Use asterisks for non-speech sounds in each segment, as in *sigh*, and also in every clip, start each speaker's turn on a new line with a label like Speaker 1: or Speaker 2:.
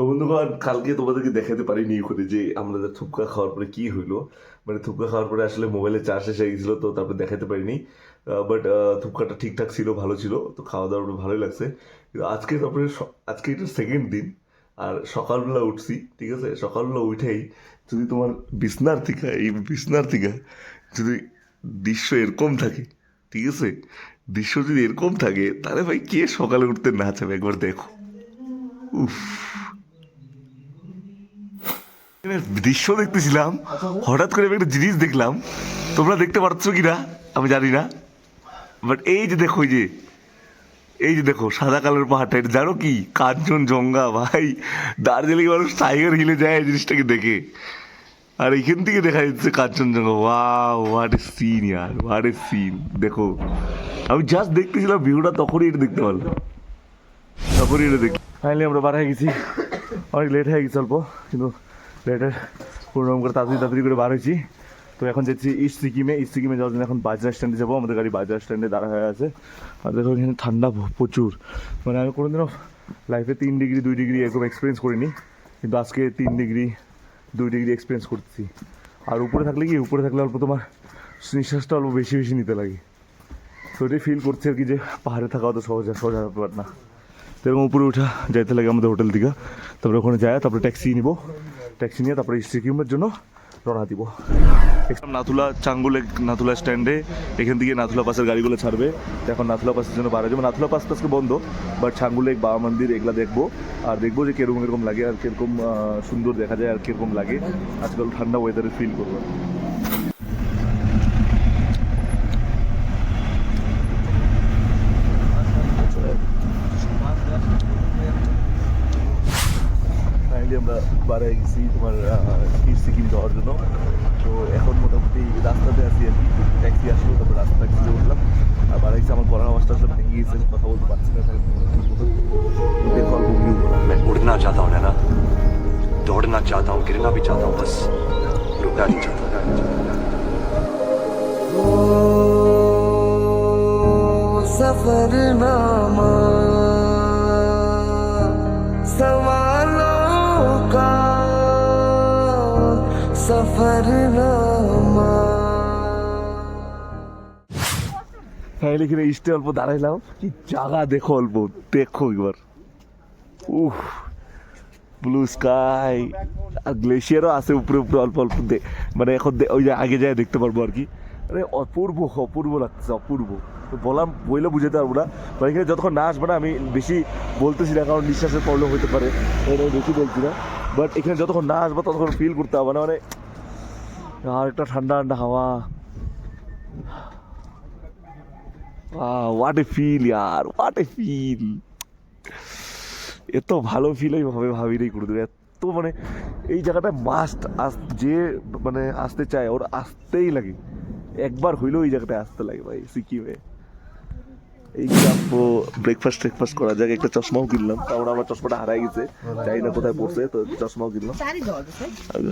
Speaker 1: তো বন্ধুগণ, কালকে তোমাদেরকে দেখাতে পারিনি করে যে আমাদের থুপকা খাওয়ার পরে কি হইল। মানে থুপকা খাওয়ার পরে আসলে মোবাইলে চার্জ হয়ে গেছিল, তো তারপরে দেখাতে পারিনি। বাট থুপকাটা ঠিকঠাক ছিল, ভালো ছিল, তো খাওয়া দাওয়ার পরে ভালোই লাগছে। কিন্তু আজকে তারপরে আজকে এটা সেকেন্ড দিন, আর সকালবেলা উঠছি, ঠিক আছে? সকালবেলা উঠেই যদি তোমার বিছনার থেকে, এই বিছনার থেকে যদি দৃশ্য এরকম থাকে, ঠিক আছে? দৃশ্য যদি এরকম থাকে, তাহলে ভাই কে সকালে উঠতে না চাবে? একবার দেখো। উফ। দৃশ্য দেখতেছিলাম, হঠাৎ করে আমি একটা জিনিস দেখলাম, তোমরা দেখতে পাচ্ছ কি না আমি জানি না। বাট এই যে দেখো যে, এই যে দেখো, সাদা কালার পাহাড়টা, এটা জানো কি? কাঞ্চন জঙ্গা ভাই। দার্জিলিং মানুষ টাইগার হিলে যায় এই জিনিসটাকে দেখে। আর এইখান থেকে দেখা যাচ্ছে Kanchenjunga wow what a scene year what a scene দেখো, আমি জাস্ট দেখতেছিলাম ভিউটা তখনই এটা দেখতে পারলাম। তখনই এটা দেখ ফাইনালি আমরা বার হয়ে গেছি। অনেক লেট হয়ে গেছে অল্প, কিন্তু লেটের পুরোরকম করে তাড়াতাড়ি তাড়াতাড়ি করে বার হয়েছি। তো এখন যাচ্ছি ইস্ট সিকিমে ইস্ট সিকিমে যাওয়ার জন্য এখন বাজার স্ট্যান্ডে যাব। আমাদের গাড়ি বাজার স্ট্যান্ডে দাঁড়া হয়ে আছে। আর দেখো এখানে ঠান্ডা প্রচুর। মানে আমি কোনোদিনও লাইফে তিন ডিগ্রি দুই ডিগ্রি এরকম এক্সপিরিয়েন্স করিনি। কিন্তু আজকে তিন ডিগ্রি দুই ডিগ্রি এক্সপিরিয়েন্স করতেছি। আর উপরে থাকলে কি? উপরে থাকলে অল্প তোমার নিঃশ্বাসটা অল্প বেশি বেশি নিতে লাগে। তো এটাই ফিল করছে আর কি যে পাহাড়ে থাকা অত সহজ সহজ ব্যাপার না। তো এরকম উপরে উঠা যাইতে লাগে আমাদের হোটেল থেকে তারপরে ওখানে যায়, তারপরে ট্যাক্সি নিব। ট্যাক্সি নিয়ে তারপরে সিকিমের জন্য রওনা দিব। নাথুলা চাঙ্গুলে, নাথুলা স্ট্যান্ডে, এখান থেকে নাথুলা পাসের গাড়িগুলো ছাড়বে। এখন নাথুলা পাসের জন্য বাড়া যাবে। নাথুলা পাস আজকে বন্ধ বাট চাঙ্গুলেক বাবা মন্দির, এগুলো দেখব। আর দেখব যে কীরকম এরকম লাগে আর কীরকম সুন্দর দেখা যায় আর কীরকম লাগে। আজকাল ঠান্ডা ওয়েদারে ফিল করব। আমরা বার হয়ে গেছি তোমার ইস্ট সিকিম যাওয়ার জন্য তো এখন মোটামুটি রাস্তাতে আছি আর কি ট্যাক্সি আসলো তারপর রাস্তা ট্যাক্সিতে উঠলাম আর বার হয়েছে আমার গলার আওয়াজটা আসলে ভেঙে গিয়েছে আমি কথা বলতে পারছি না তাই দেখো অল্প ভিউ
Speaker 2: मैं उड़ना चाहता हूँ नैना दौड़ना चाहता हूँ गिरना भी चाहता हूँ बस रुकना नहीं चाहता
Speaker 3: सफरनामा सवालों সফরনামা
Speaker 1: ফাইনালি এখানে ইস্টে অল্প দাঁড়াইলাম। কি জায়গা দেখো অল্প, দেখো একবার। উহ ব্লু স্কাই আর গ্লেশিয়ারও আছে উপরে উপরে অল্প অল্প মানে এখন ওই যে আগে যায় দেখতে পারব আর কি। মানে অপূর্ব অপূর্ব লাগছে অপূর্ব। বললাম, বইলে বুঝাতে পারব না। মানে এখানে যতক্ষণ না আসবে না, আমি বেশি বলতেছি না, কারণ নিঃশ্বাসের প্রবলেম হতে পারে। এটা বেশি বলছি না। বাট এখানে যতক্ষণ না আসবে, ততক্ষণ ফিল করতে হবে না। মানে আর একটা ঠান্ডা ঠান্ডা হাওয়া। হোয়াট এ ফিল ইয়ার হোয়াট এ ফিল এত ভালো ফিল আমি ভাবে ভাবি রে করে দেবে এত মানে এই জায়গাটা মাস্ট আস যে মানে আসতে চায়, ওর আসতেই লাগে। একবার হইলেও এই জায়গাটায় আসতে লাগে ভাই, সিকিমে। এই যাব ব্রেকফাস্ট ট্রেকফাস্ট করা যাক একটা চশমাও কিনলাম। তারপর আমার চশমাটা হারাই গেছে। জানি না কোথায় পড়ছে, তো চশমাও কিনলাম। আমি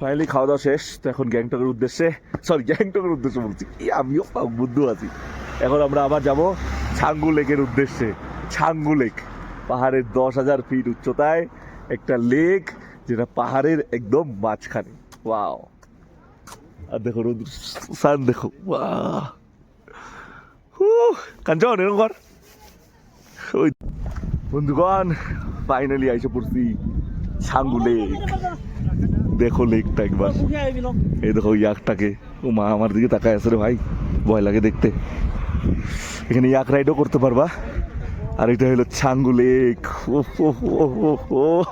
Speaker 1: ফাইনালি খাওয়া দাওয়া শেষ, তো এখন গ্যাংটকের উদ্দেশ্যে সরি গ্যাংটকের উদ্দেশ্যে বলছি কি আমিও বুদ্ধ আছি। এখন আমরা আবার যাব ছাঙ্গু লেকের উদ্দেশ্যে। ছাঙ্গু লেক, পাহাড়ের দশ হাজার ফিট উচ্চতায় একটা লেক যেটা পাহাড়ের একদম মাঝখানে। ওয়াও আর দেখো, রোদ সান দেখো, বাহ। কাঞ্চন, এরকম কর ওই বন্ধুগণ ফাইনালি আইসে পড়ছি ছাঙ্গু লেক দেখো লেকটা একবার। এই দেখো ইয়াকটাকে। ও মা, আমার দিকে তাকায় আছে রে ভাই। ভয় লাগে দেখতে। এখানে ইয়াক রাইডও করতে পারবা। আর এটা হলো ছাঙ্গু লেক ও।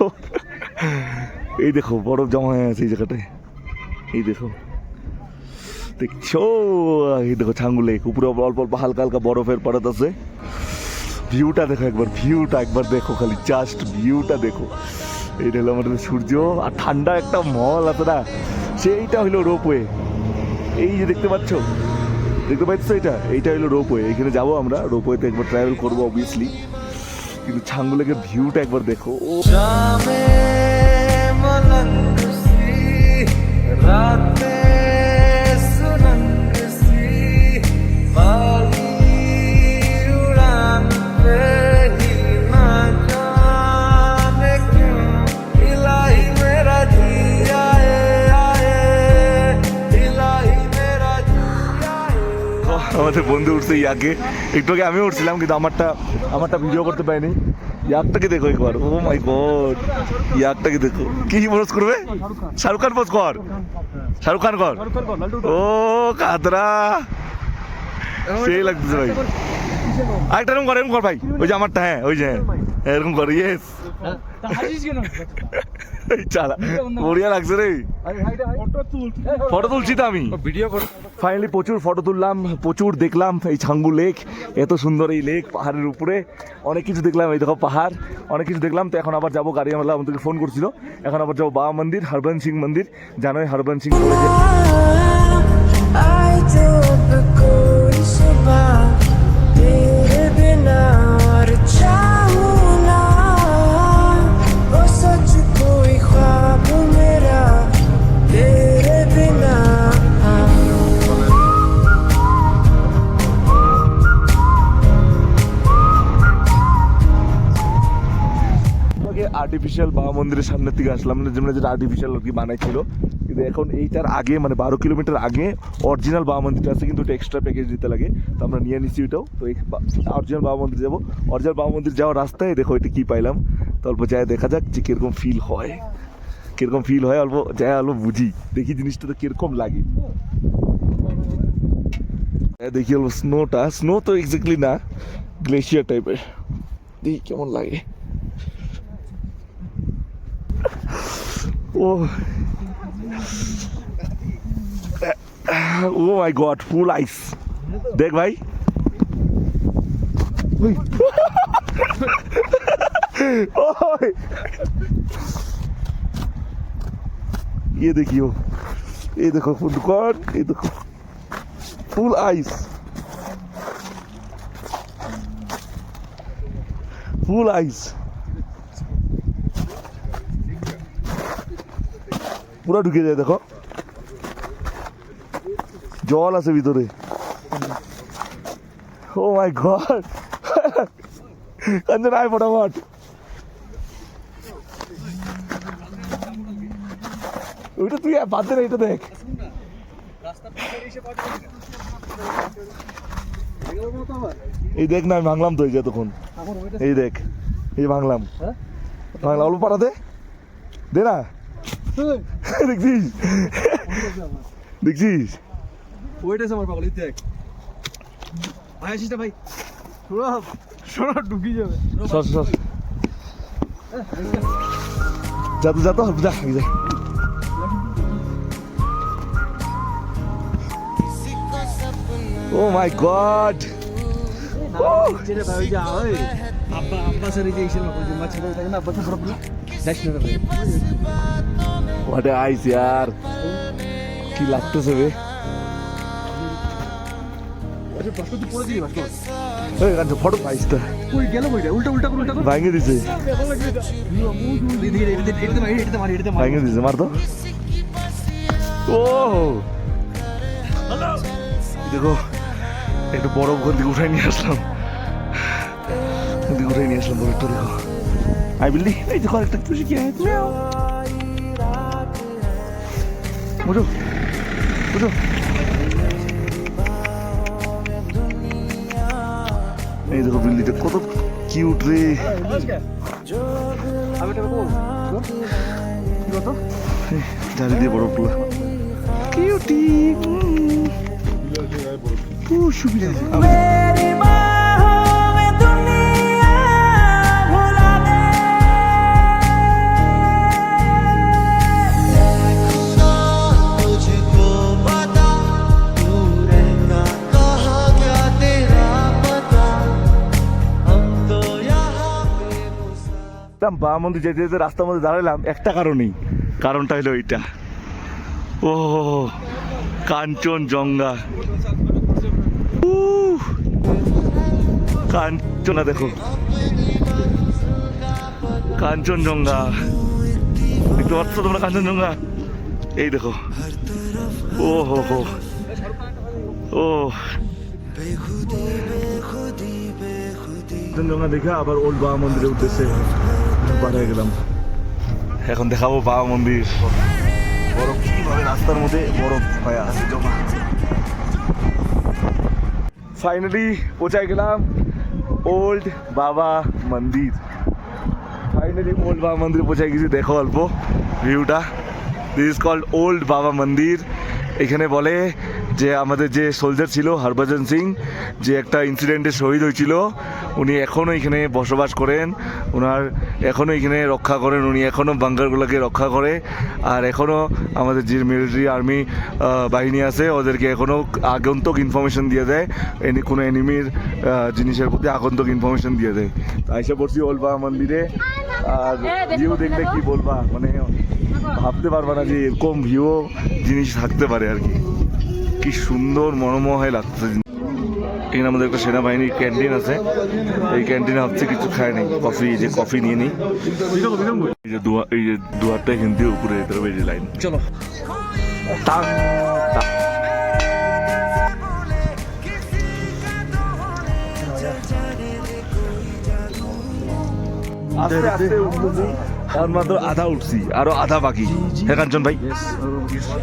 Speaker 1: এই দেখো, বরফ জমা আছে এই জায়গাটায়। এই দেখো। দেখছ? এই দেখো ছাঙ্গু লেক উপরে অল্প অল্প, হালকা হালকা বরফের পাড়াত আছে। ভিউটা দেখো একবার, ভিউটা একবার দেখো, খালি জাস্ট ভিউটা দেখো। এইটা হলো আমাদের সূর্য, আর ঠান্ডা একটা মল আছে না, সেইটা হলো রোপওয়ে এই যে দেখতে পাচ্ছ? দেখতে পাচ্ছ এটা? এইটা হলো রোপওয়ে এখানে যাব আমরা রোপওয়েতে একবার ট্রাভেল করব অবভিয়াসলি কিন্তু ছাঙ্গু লেকের ভিউটা একবার দেখো। ও।
Speaker 3: जामे
Speaker 1: আমাদের বন্ধু উঠছে ইয়াকে। একটু আগে আমিও উঠছিলাম, কিন্তু আমারটা আমারটা ভিডিও করতে পারিনি। ইয়াকটাকে দেখো একবার। ও মাই গড ইয়াকটাকে দেখো। কি পোজ করবে? শাহরুখ খান পোজ কর। শাহরুখ খান কর। ও কাদরা। সেই লাগতেছে ভাই। আরেকটা এরকম কর এরকম কর ভাই। ওই যে আমারটা হ্যাঁ ওই যে হ্যাঁ এরকম কর ইয়েস বড়িয়া লাগছে রে ফটো তুলছি তো আমি
Speaker 4: ভিডিও
Speaker 1: ফাইনালি প্রচুর ফটো তুললাম প্রচুর দেখলাম এই ছাঙ্গু লেক এত সুন্দর এই লেক পাহাড়ের উপরে। অনেক কিছু দেখলাম এই দেখো পাহাড় অনেক কিছু দেখলাম। তো এখন আবার যাব গাড়ি আমরা আমাদেরকে ফোন করছিল। এখন আবার যাব বাবা মন্দির হরবন সিং মন্দির। জানোই হরবন সিং কলেজে মন্দিরের সামনের দিকে আসলাম মানে যেমন যেটা আর্টিফিশিয়াল আর কি বানাইছিল, কিন্তু এখন এইটার আগে মানে বারো কিলোমিটার আগে অরিজিনাল বাবা মন্দিরটা আছে, কিন্তু ওটা এক্সট্রা প্যাকেজ দিতে লাগে, তো আমরা নিয়ে নিচ্ছি ওটাও তো অরিজিনাল বাবা মন্দির যাব। অরিজিনাল বাবা মন্দির যাওয়ার রাস্তায় দেখো এটা কী পাইলাম অল্প যায় দেখা যাক যে কীরকম ফিল হয়। কীরকম ফিল হয়, অল্প যায়, অল্প বুঝি। দেখি জিনিসটা তো কীরকম লাগে। দেখি, অল্প স্নোটা স্নো তো এক্স্যাক্টলি না গ্লেশিয়ার টাইপের দেখি কেমন লাগে। ও ও মাই গড ফুল আইস দেখ ভাই ওই। *laughs* ওই। ये देखियो ये देखो फुल दुकान ये देखो फुल आइस फुल आइस পুরো ঢুকে যায় দেখো। জল আছে ভিতরে। ও মাই গড কাঞ্চন আয় ফটাফট। ওইটা তুই বাদ দে না এটা দেখ। এই দেখ না আমি ভাঙলাম তো এই যে তখন এই দেখ এই ভাঙলাম। ভাঙলাম। অল্প পাঠাতে দে না। *laughs* দেখছিস দেখছিস
Speaker 4: ওইটা আমার পাগল দেখ। ভাই আসিস না ভাই। পুরো সোনা ঢুকি যাবে।
Speaker 1: সর সর। যা তো যা তো যা যা। ও মাই গড
Speaker 4: আব্বা আব্বা স্যার এই যে ইসের মাছ ধরে থাকে না আব্বা স্যার বড় যাস না ভাই
Speaker 1: হোয়াট আইস ইয়ার কি লাগতেছে বে ফটো
Speaker 4: করে
Speaker 1: ভাঙে দিছে ভাঙে দিছে মার তো ও দেখো একটু বরফ ঘর দিকে উঠাই নিয়ে আসলাম দিকে উঠাই নিয়ে আসলাম বরফটা দেখো আই বিল্লি এই দেখো একটা খুশি কি বুঝো বুঝো এই দেখো বিল্লিটা কত কিউট রে। জালি দিয়ে বরফগুলো কিউটি ও সুবিধা
Speaker 3: पे
Speaker 1: বা মন্দির যেতে যেতে রাস্তার মধ্যে দাঁড়ালাম একটা কারণেই। কারণটা হলো এইটা। ও কাঞ্চন জঙ্গা কাঞ্চনা দেখো। কাঞ্চনজঙ্ঘা। দেখতে পাচ্ছ তোমরা কাঞ্চনজঙ্ঘা? এই দেখো। ও, হো হো। ও। কাঞ্চনজঙ্ঘা দেখে আবার ওল্ড বাবা মন্দিরের উদ্দেশ্যে। বার হয়ে গেলাম। এখন দেখাবো বাবা মন্দির। বরফ কীভাবে রাস্তার মধ্যে বরফ হয়ে আছে জমা। ফাইনালি পৌঁছায় গেলাম ওল্ড বাবা মন্দির। ফাইনালি ওল্ড বাবা মন্দির পৌঁছায় গেছি। দেখো অল্প ভিউটা দিস ইজ কল্ড ওল্ড বাবা মন্দির। এখানে বলে যে আমাদের যে সোলজার ছিল হরভজন সিং যে একটা ইনসিডেন্টে শহীদ হয়েছিল। উনি এখনও এখানে বসবাস করেন ওনার এখনও এখানে রক্ষা করেন, উনি এখনও বাঙ্গারগুলোকে রক্ষা করে, আর এখনও আমাদের যে মিলিটারি আর্মি বাহিনী আছে, ওদেরকে এখনও আগন্তক ইনফরমেশন দিয়ে দেয়। এনি, কোনো এনিমির জিনিসের প্রতি আগন্তক ইনফরমেশন দিয়ে দেয়। আইসা পড়ছি ওল্ড বাবা মন্দিরে, আর ভিউ দেখলে কি বলবা? মানে ভাবতে পারবা না যে এরকম ভিউ জিনিস থাকতে পারে আর কি। কি সুন্দর মনোমোহায় লাগছে এখানে আমাদের একটা সেনাবাহিনীর ক্যান্টিন আছে। এই ক্যান্টিনে ভাবছি কিছু খায় নেই কফি যে কফি নিয়ে নিই। এই যে দুয়া এই যে দুয়ারটা দিয়ে উপরে এই যে লাইন
Speaker 4: চলো।
Speaker 1: আস্তে আস্তে উঠতেছি এখন মাত্র আধা উঠছি আরও আধা বাকি। হ্যাঁ কাঞ্চন ভাই?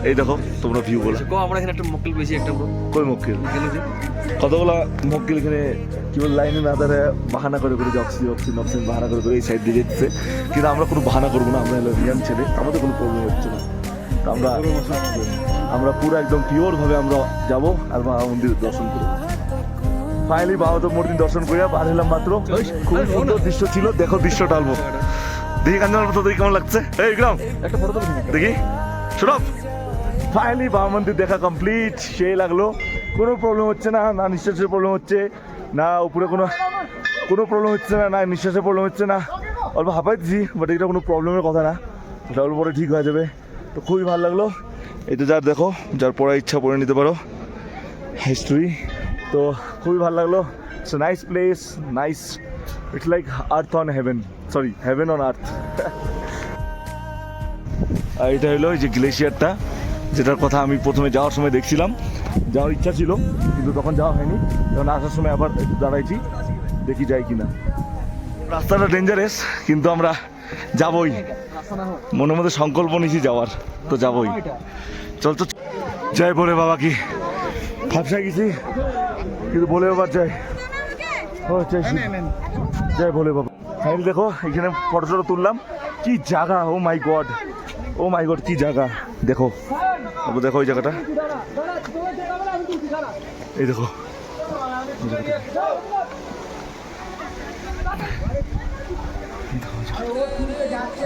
Speaker 1: এই দেখো তোমরা ভিউ বলো।
Speaker 4: আমরা এখানে একটা মক্কেল পেয়েছি একটা।
Speaker 1: কই মক্কেল? কতগুলা মক্কেল এখানে কি বল লাইনে না দাঁড়ায় বাহানা করে করে জক্সি জক্সি নক্সিন বাহানা করে করে এই সাইড দিয়ে যেতেছে কিন্তু আমরা কোনো বাহানা করব না আমরা হলো রিয়ান ছেলে আমাদের কোনো প্রবলেম হচ্ছে না। আমরা আমরা পুরো একদম পিওর ভাবে আমরা যাব আর বাবা মন্দির দর্শন করব। ফাইনালি বাবা তো মন্দির দর্শন করে বার হলাম মাত্র। খুব সুন্দর দৃশ্য ছিল দেখো দৃশ্য টালবো দেখি কাঞ্চন দেখি কেমন লাগছে? এই গ্রাম।
Speaker 4: একটা ফটো
Speaker 1: দেখি। সুরভ ফাইনালি বাবা মন্দির দেখা কমপ্লিট সেই লাগল। কোনো প্রবলেম হচ্ছে না না নিঃশ্বাসের প্রবলেম হচ্ছে না উপরে কোনো কোনো প্রবলেম হচ্ছে না না নিঃশ্বাসের প্রবলেম হচ্ছে না। অল্প হাঁপাইছি বাট এটা কোনো প্রবলেমের কথা না। এটা অল্প পরে ঠিক হয়ে যাবে। তো খুবই ভালো লাগল। এটা যার দেখো যার পড়ার ইচ্ছা পড়ে নিতে পারো। হিস্ট্রি তো খুবই ভালো লাগল। It's nice place nice it's like earth on heaven sorry heaven on earth আর এটা হলো যে গ্লেশিয়ারটা যেটার কথা আমি প্রথমে যাওয়ার সময় দেখছিলাম। যাওয়ার ইচ্ছা ছিল, কিন্তু তখন যাওয়া হয়নি। তখন আসার সময় আবার দাঁড়াইছি, দেখি যাই কিনা। রাস্তাটা ডেঞ্জারাস কিন্তু আমরা যাবই। মনের মধ্যে সংকল্প নিয়েছি যাওয়ার, তো যাবই। চল তো, জয় বলে বাবা কি ফাপসা গেছি, কিন্তু বলে বাবার জয়। ও জয় শ্রী- জয় বলে বাবা। ফাইনালি দেখো এখানে ফটো টটো তুললাম। কি জায়গা ও my god. O my god কি জায়গা। দেখো দেখো ওই জায়গাটা। এই দেখো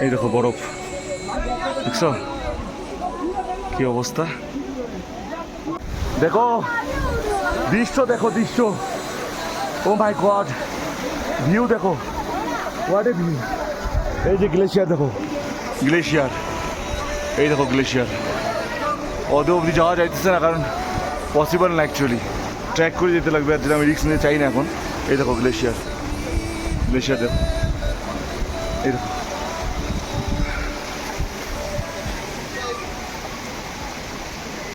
Speaker 1: এই দেখো বরফ। দেখছ? কি অবস্থা? দেখো দৃশ্য দেখো দৃশ্য। ও মাই গড ভিউ দেখো। হোয়াট এ ভিউ এই যে গ্লেশিয়ার দেখো। গ্লেশিয়ার এই দেখো গ্লেশিয়ার অত অবধি যাওয়া যাইতেছে না, কারণ পসিবল না অ্যাকচুয়ালি ট্র্যাক করে যেতে লাগবে, আর যেটা আমি রিক্স নিতে চাই না এখন। এই দেখো গ্লেশিয়ার গ্লেশিয়ার দেখো। এই দেখো।